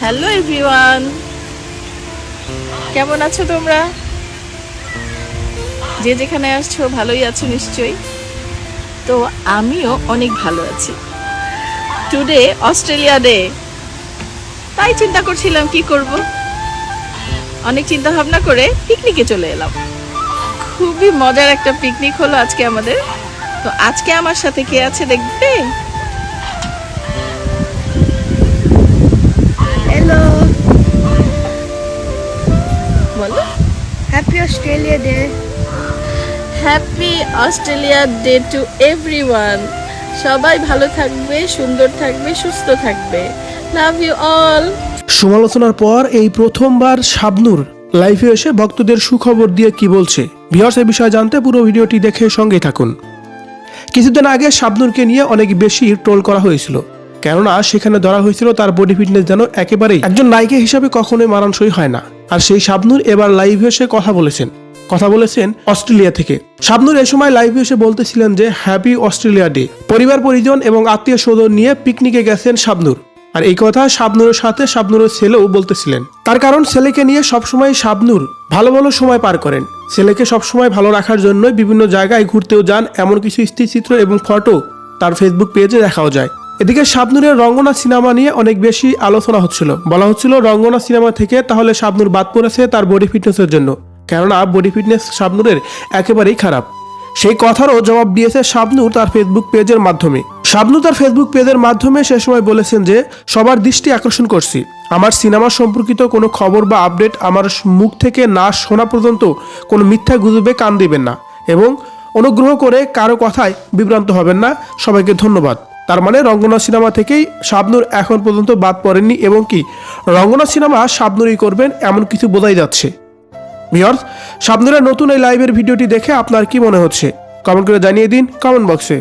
Hello everyone কেমন আছো তোমরা? যে যেখানে আসছো, ভালোই আছো নিশ্চয়ই। তো আমিও অনেক ভালো আছি। টুডে অস্ট্রেলিয়া ডে তাই চিন্তা করছিলাম, কি করব? অনেক চিন্তা ভাবনা করে পিকনিকে চলে এলাম। খুবই মজার একটা পিকনিক হলো আজকে আমাদের। তো আজকে আমার সাথে কে আছে দেখবে? Happy Australia Day. Happy Australia Day to everyone সবাই ভালো থাকবে সুন্দর থাকবে সুস্থ থাকবে। লাভ ইউ অল সমালোচনার পর এই প্রথমবার শাবনুর লাইভে এসে ভক্তদের সুখবর দিয়ে কি বলছে? ভিউয়ার্স এই বিষয়ে জানতে পুরো ভিডিওটি দেখে সঙ্গেই থাকুন। কিছুদিন আগে শাবনুরকে নিয়ে অনেক বেশি ট্রোল করা হয়েছিল। কেননা সেখানে ধরা হয়েছিল তার বডি ফিটনেস যেন একেবারেই একজন নায়িকা হিসাবে কখনোই মানানসই হয় না। আর সেই শাবনুর এবার লাইভে এসে কথা বলেছেন। কথা বলেছেন অস্ট্রেলিয়া থেকে। শাবনুর এ সময় লাইভে এসে বলতেছিলেন যে হ্যাপি অস্ট্রেলিয়া ডে পরিবার, পরিজন এবং আত্মীয় স্বজন নিয়ে পিকনিকে গেছেন শাবনুর। আর এই কথা শাবনুরের সাথে শাবনুরের ছেলেও বলতেছিলেন। তার কারণ ছেলেকে নিয়ে সবসময় শাবনুর ভালো ভালো সময় পার করেন। ছেলেকে সবসময় ভালো রাখার জন্যই বিভিন্ন জায়গায় ঘুরতেও যান, এমন কিছু স্থিরচিত্র এবং ফটো তার ফেসবুক পেজে দেখাও যায়। এদিকে শাবনুরের রঙ্গনা সিনেমা নিয়ে অনেক বেশি আলোচনা হচ্ছিল। বলা হচ্ছিল, রঙ্গনা সিনেমা থেকে তাহলে শাবনুর বাদ পড়েছে তার বডি ফিটনেসের জন্য। কেননা বডি ফিটনেস শাবনুরের একেবারেই খারাপ। সেই কথারও জবাব দিয়েছে শাবনূর তার ফেসবুক পেজের মাধ্যমে। শাবনূর তার ফেসবুক পেজের মাধ্যমে সে সময় বলেছেন যে, সবার দৃষ্টি আকর্ষণ করছি। আমার সিনেমা সম্পর্কিত কোনো খবর বা আপডেট আমার মুখ থেকে না শোনা পর্যন্ত কোনো মিথ্যা গুজবে কান দিবেন না। এবং অনুগ্রহ করে কারও কথায় বিভ্রান্ত হবেন না। সবাইকে ধন্যবাদ। তার মানে রঙ্গনা সিনেমা থেকেই শাবনুর এখন পর্যন্ত বাদ পড়েননি এবং কি রঙ্গনা সিনেমা শাবনুরই করবেন এমন কিছু বোঝাই যাচ্ছে। ভিওর্স শাবনুরের নতুন এই লাইভের ভিডিওটি দেখে আপনার কি মনে হচ্ছে? কমেন্ট করে জানিয়ে দিন কমেন্ট বক্সে।